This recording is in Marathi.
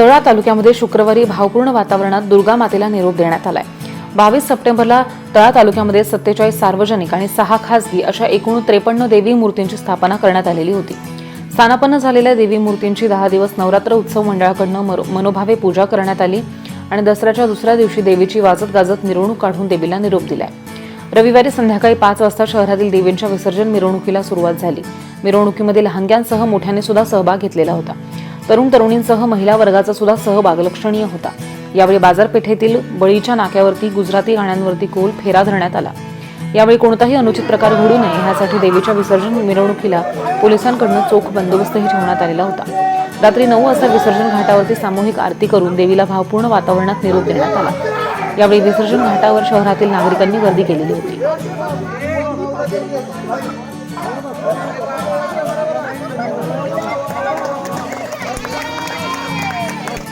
तळा तालुक्यामध्ये शुक्रवारी भावपूर्ण वातावरणात दुर्गा मातेला निरोप देण्यात आलाय. बावीस सप्टेंबरला तळा तालुक्यामध्ये सत्तेचाळीस सार्वजनिक आणि सहा खासगी अशा एकूण त्रेपन्न देवी मूर्तींची स्थापना करण्यात आलेली होती. स्थानापन्न झालेल्या देवी मूर्तींची दहा दिवस नवरात्र उत्सव मंडळाकडनं मनोभावे पूजा करण्यात आली आणि दसऱ्याच्या दुसऱ्या दिवशी देवीची वाजत गाजत मिरवणूक काढून देवीला निरोप दिलाय. रविवारी संध्याकाळी पाच वाजता शहरातील देवींच्या विसर्जन मिरवणुकीला सुरुवात झाली. मिरवणुकीमध्ये लहानग्यांसह मोठ्याने सुद्धा सहभाग घेतलेला होता. तरुण तरुणींसह महिला वर्गाचा सुद्धा सहभाग लक्षणीय होता. यावेळी बाजारपेठेतील बळीच्या नाक्यावरती गुजराती गाण्यांवरती गोल फेरा धरण्यात आला. यावेळी कोणताही अनुचित प्रकार घडू नये यासाठी देवीच्या विसर्जन मिरवणुकीला पोलिसांकडून चोख बंदोबस्तही ठेवण्यात आलेला होता. रात्री नऊ वाजता विसर्जन घाटावरती सामूहिक आरती करून देवीला भावपूर्ण वातावरणात निरोप देण्यात आला. यावेळी विसर्जन घाटावर शहरातील नागरिकांनी गर्दी केलेली होती.